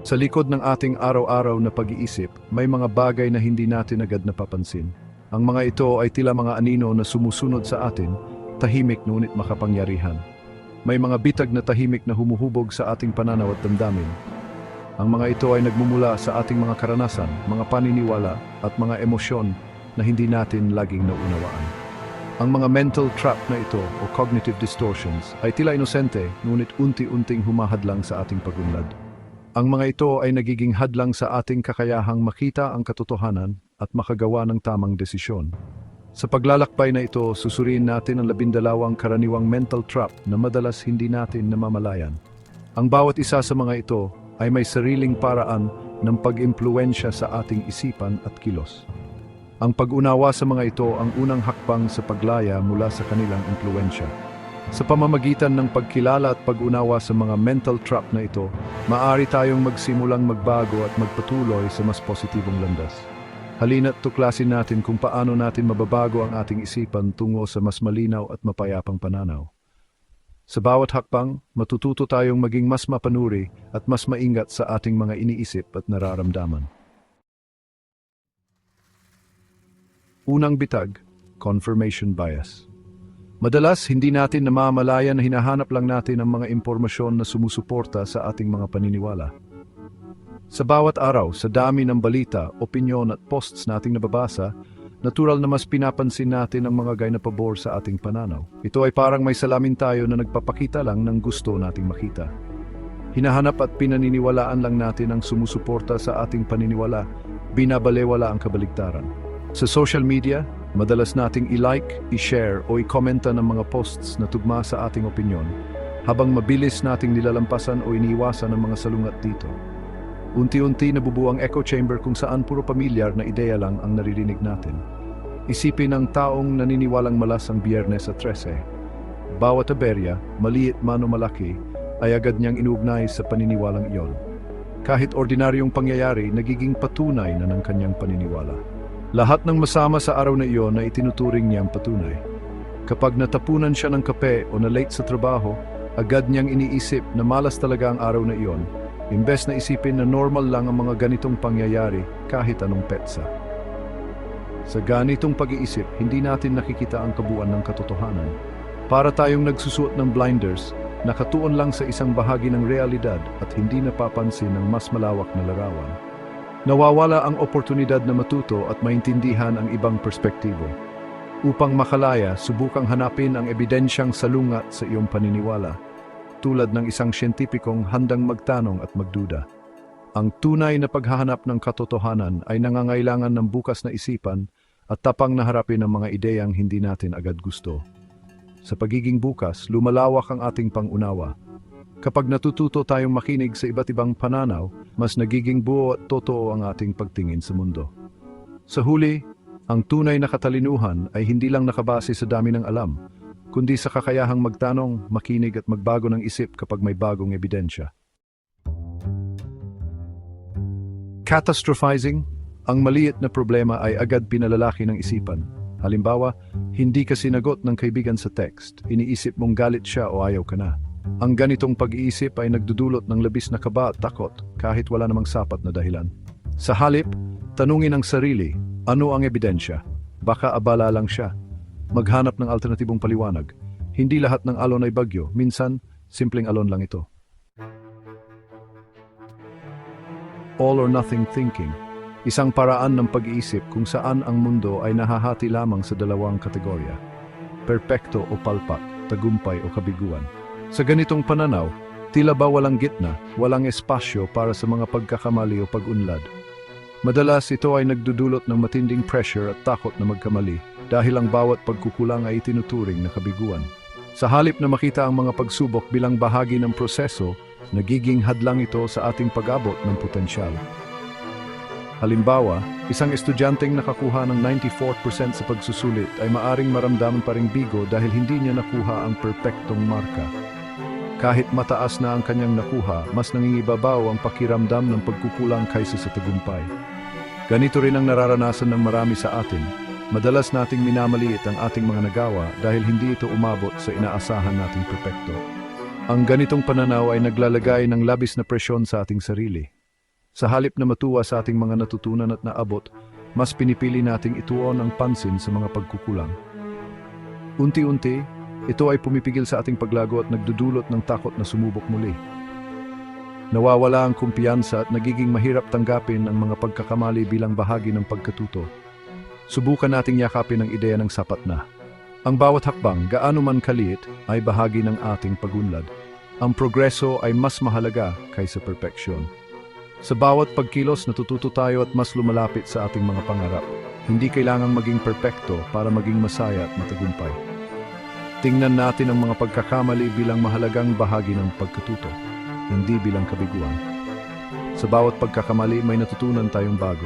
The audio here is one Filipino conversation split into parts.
Sa likod ng ating araw-araw na pag-iisip, may mga bagay na hindi natin agad napapansin. Ang mga ito ay tila mga anino na sumusunod sa atin, tahimik ngunit makapangyarihan. May mga bitag na tahimik na humuhubog sa ating pananaw at damdamin. Ang mga ito ay nagmumula sa ating mga karanasan, mga paniniwala at mga emosyon na hindi natin laging naunawaan. Ang mga mental trap na ito o cognitive distortions ay tila inosente ngunit unti-unting humahadlang sa ating pagunlad. Ang mga ito ay nagiging hadlang sa ating kakayahang makita ang katotohanan at makagawa ng tamang desisyon. Sa paglalakbay na ito, susuriin natin ang labindalawang karaniwang mental trap na madalas hindi natin namamalayan. Ang bawat isa sa mga ito ay may sariling paraan ng pag-impluensya sa ating isipan at kilos. Ang pag-unawa sa mga ito ang unang hakbang sa paglaya mula sa kanilang impluensya. Sa pamamagitan ng pagkilala at pag-unawa sa mga mental trap na ito, maaari tayong magsimulang magbago at magpatuloy sa mas positibong landas. Halina't tuklasin natin kung paano natin mababago ang ating isipan tungo sa mas malinaw at mapayapang pananaw. Sa bawat hakbang, matututo tayong maging mas mapanuri at mas maingat sa ating mga iniisip at nararamdaman. Unang bitag, confirmation bias. Madalas, hindi natin namamalayan na hinahanap lang natin ang mga impormasyon na sumusuporta sa ating mga paniniwala. Sa bawat araw, sa dami ng balita, opinyon at posts nating nababasa, natural na mas pinapansin natin ang mga gay na pabor sa ating pananaw. Ito ay parang may salamin tayo na nagpapakita lang ng gusto nating makita. Hinahanap at pinaniniwalaan lang natin ang sumusuporta sa ating paniniwala, binabalewala ang kabaligtaran. Sa social media, madalas nating i-like, i-share o i-commenta ng mga posts na tugma sa ating opinyon, habang mabilis nating nilalampasan o iniiwasan ang mga salungat dito. Unti-unti nabubuo ang echo chamber kung saan puro pamilyar na ideya lang ang naririnig natin. Isipin ng taong naniniwalang malas ang biyernes sa 13. Bawat aberya, maliit man o malaki, ay agad niyang inuugnay sa paniniwalang iyon. Kahit ordinaryong pangyayari, nagiging patunay na ng kanyang paniniwala. Lahat ng masama sa araw na iyon ay itinuturing niyang patunay. Kapag natapunan siya ng kape o na-late sa trabaho, agad niyang iniisip na malas talaga ang araw na iyon, imbes na isipin na normal lang ang mga ganitong pangyayari kahit anong petsa. Sa ganitong pag-iisip, hindi natin nakikita ang kabuuan ng katotohanan. Para tayong nagsusuot ng blinders, nakatuon lang sa isang bahagi ng realidad at hindi napapansin ng mas malawak na larawan. Nawawala ang oportunidad na matuto at maintindihan ang ibang perspektibo. Upang makalaya, subukang hanapin ang ebidensyang salungat sa iyong paniniwala, tulad ng isang siyentipikong handang magtanong at magduda. Ang tunay na paghahanap ng katotohanan ay nangangailangan ng bukas na isipan at tapang na harapin ang mga ideyang hindi natin agad gusto. Sa pagiging bukas, lumalawak ang ating pangunawa. Kapag natututo tayong makinig sa iba't ibang pananaw, mas nagiging buo at totoo ang ating pagtingin sa mundo. Sa huli, ang tunay na katalinuhan ay hindi lang nakabase sa dami ng alam, kundi sa kakayahang magtanong, makinig at magbago ng isip kapag may bagong ebidensya. Catastrophizing, ang maliit na problema ay agad pinalalaki ng isipan. Halimbawa, hindi ka sinagot ng kaibigan sa text, iniisip mong galit siya o ayaw ka na. Ang ganitong pag-iisip ay nagdudulot ng labis na kaba at takot kahit wala namang sapat na dahilan. Sa halip, tanungin ang sarili, ano ang ebidensya? Baka abala lang siya. Maghanap ng alternatibong paliwanag. Hindi lahat ng alon ay bagyo, minsan, simpleng alon lang ito. All or nothing thinking, isang paraan ng pag-iisip kung saan ang mundo ay nahahati lamang sa dalawang kategorya, perpekto o palpak, tagumpay o kabiguan. Sa ganitong pananaw, tila ba walang gitna, walang espasyo para sa mga pagkakamali o pag-unlad. Madalas ito ay nagdudulot ng matinding pressure at takot na magkamali dahil ang bawat pagkukulang ay itinuturing na kabiguan. Sa halip na makita ang mga pagsubok bilang bahagi ng proseso, nagiging hadlang ito sa ating pag-abot ng potensyal. Halimbawa, isang estudyanteng nakakuha ng 94% sa pagsusulit ay maaring maramdaman pa ring bigo dahil hindi niya nakuha ang perpektong marka. Kahit mataas na ang kanyang nakuha, mas nangingibabaw ang pakiramdam ng pagkukulang kaysa sa tagumpay. Ganito rin ang nararanasan ng marami sa atin. Madalas nating minamaliit ang ating mga nagawa dahil hindi ito umabot sa inaasahan nating perpekto. Ang ganitong pananaw ay naglalagay ng labis na presyon sa ating sarili. Sa halip na matuwa sa ating mga natutunan at naabot, mas pinipili nating ituon ang pansin sa mga pagkukulang. Unti-unti, ito ay pumipigil sa ating paglago at nagdudulot ng takot na sumubok muli. Nawawala ang kumpiyansa at nagiging mahirap tanggapin ang mga pagkakamali bilang bahagi ng pagkatuto. Subukan nating yakapin ang ideya ng sapat na. Ang bawat hakbang, gaano man kaliit, ay bahagi ng ating pagunlad. Ang progreso ay mas mahalaga kaysa perfeksyon. Sa bawat pagkilos natututo tayo at mas lumalapit sa ating mga pangarap. Hindi kailangang maging perpekto para maging masaya at matagumpay. Tingnan natin ang mga pagkakamali bilang mahalagang bahagi ng pagkatuto, hindi bilang kabiguan. Sa bawat pagkakamali may natutunan tayong bago.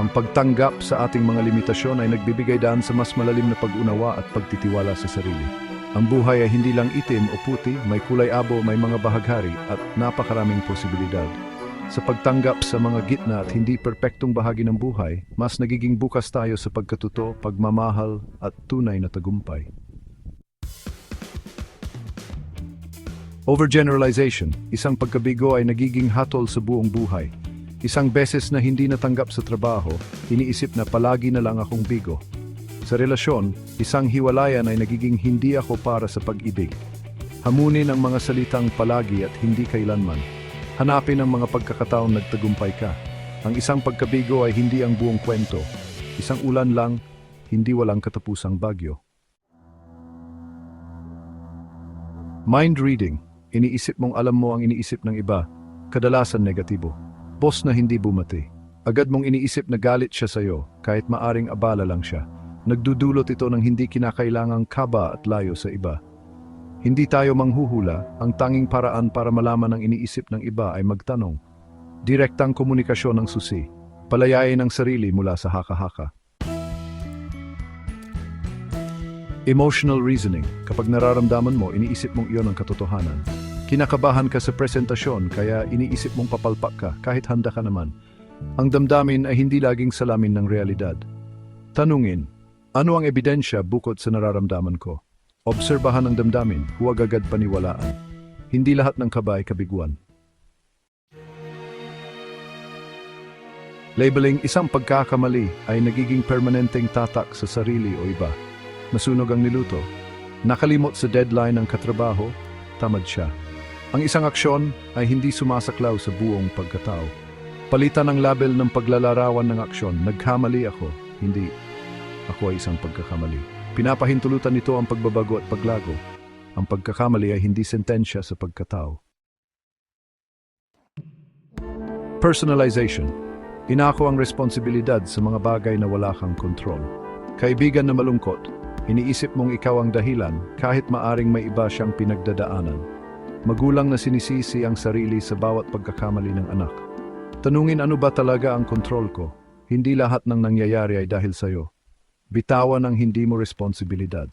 Ang pagtanggap sa ating mga limitasyon ay nagbibigay daan sa mas malalim na pag-unawa at pagtitiwala sa sarili. Ang buhay ay hindi lang itim o puti, may kulay abo, may mga bahaghari at napakaraming posibilidad. Sa pagtanggap sa mga gitna at hindi perpektong bahagi ng buhay, mas nagiging bukas tayo sa pagkatuto, pagmamahal at tunay na tagumpay. Overgeneralization, isang pagkabigo ay nagiging hatol sa buong buhay. Isang beses na hindi natanggap sa trabaho, iniisip na palagi na lang akong bigo. Sa relasyon, isang hiwalayan ay nagiging hindi ako para sa pag-ibig. Hamunin ang mga salitang palagi at hindi kailanman. Hanapin ang mga pagkakataong nagtagumpay ka. Ang isang pagkabigo ay hindi ang buong kwento. Isang ulan lang, hindi walang katapusang bagyo. Mind reading. Iniisip mong alam mo ang iniisip ng iba. Kadalasan negatibo. Boss na hindi bumati. Agad mong iniisip na galit siya sa'yo, kahit maaring abala lang siya. Nagdudulot ito ng hindi kinakailangang kaba at layo sa iba. Hindi tayo manghuhula, ang tanging paraan para malaman ang iniisip ng iba ay magtanong. Direktang komunikasyon ng susi. Palayain ang sarili mula sa haka-haka. Emotional reasoning. Kapag nararamdaman mo, iniisip mong iyon ang katotohanan. Kinakabahan ka sa presentasyon kaya iniisip mong papalpak ka kahit handa ka naman. Ang damdamin ay hindi laging salamin ng realidad. Tanungin, ano ang ebidensya bukod sa nararamdaman ko? Obserbahan ang damdamin, huwag agad paniwalaan. Hindi lahat ng kaba ay kabiguan. Labeling isang pagkakamali ay nagiging permanenteng tatak sa sarili o iba. Nasunog ang niluto. Nakalimot sa deadline ng katrabaho, tamad siya. Ang isang aksyon ay hindi sumasaklaw sa buong pagkatao. Palitan ang label ng paglalarawan ng aksyon, nagkamali ako, hindi. Ako ay isang pagkakamali. Pinapahintulutan nito ang pagbabago at paglago. Ang pagkakamali ay hindi sentensya sa pagkatao. Personalization. Inako ang responsibilidad sa mga bagay na wala kang kontrol. Kaibigan na malungkot, iniisip mong ikaw ang dahilan kahit maaring may iba siyang pinagdadaanan. Magulang na sinisisi ang sarili sa bawat pagkakamali ng anak. Tanungin ano ba talaga ang kontrol ko? Hindi lahat ng nangyayari ay dahil sa'yo. Bitawan ang hindi mo responsibilidad.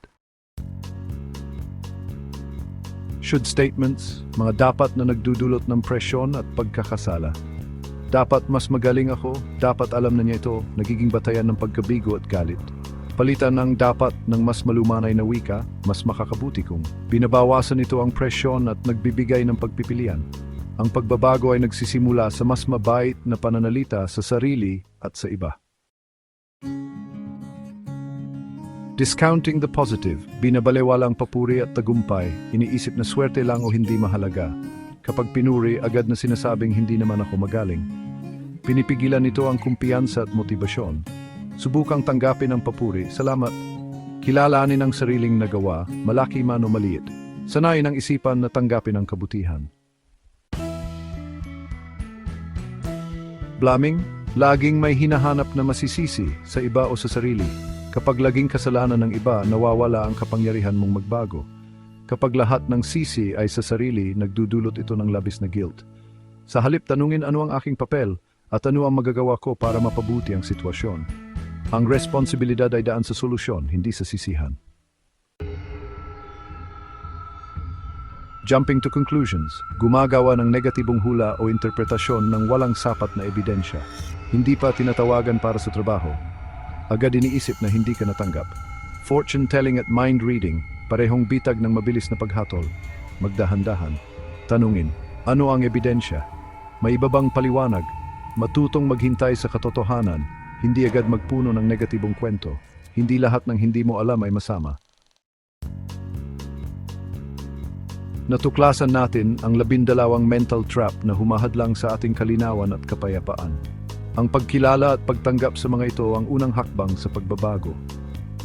Should statements, mga dapat na nagdudulot ng presyon at pagkakasala. Dapat mas magaling ako, dapat alam na niya ito, nagiging batayan ng pagkabigo at galit. Palitan ng dapat ng mas malumanay na wika, mas makakabuti kung binabawasan ito ang presyon at nagbibigay ng pagpipilian. Ang pagbabago ay nagsisimula sa mas mabait na pananalita sa sarili at sa iba. Discounting the positive, binabalewala ang papuri at tagumpay, iniisip na swerte lang o hindi mahalaga. Kapag pinuri, agad na sinasabing hindi naman ako magaling. Pinipigilan nito ang kumpiyansa at motibasyon. Subukang tanggapin ang papuri, salamat. Kilalanin ang sariling nagawa, malaki man o maliit. Sanayin ang isipan na tanggapin ang kabutihan. Blaming, laging may hinahanap na masisisi sa iba o sa sarili. Kapag laging kasalanan ng iba, nawawala ang kapangyarihan mong magbago. Kapag lahat ng sisi ay sa sarili, nagdudulot ito ng labis na guilt. Sa halip tanungin ano ang aking papel at ano ang magagawa ko para mapabuti ang sitwasyon. Ang responsibilidad ay daan sa solusyon, hindi sa sisihan. Jumping to conclusions, gumagawa ng negatibong hula o interpretasyon ng walang sapat na ebidensya. Hindi pa tinatawagan para sa trabaho. Agad iniisip na hindi ka natanggap. Fortune telling at mind reading, parehong bitag ng mabilis na paghatol. Magdahan-dahan. Tanungin, ano ang ebidensya? May iba bang paliwanag Matutong maghintay sa katotohanan, hindi agad magpuno ng negatibong kwento. Hindi lahat ng hindi mo alam ay masama. Natuklasan natin ang labindalawang mental trap na humahadlang sa ating kalinawan at kapayapaan. Ang pagkilala at pagtanggap sa mga ito ang unang hakbang sa pagbabago.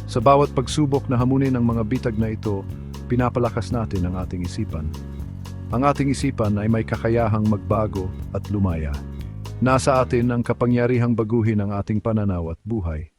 Sa bawat pagsubok na hamunin ang mga bitag na ito, pinapalakas natin ang ating isipan. Ang ating isipan ay may kakayahang magbago at lumaya. Nasa atin ang kapangyarihang baguhin ang ating pananaw at buhay.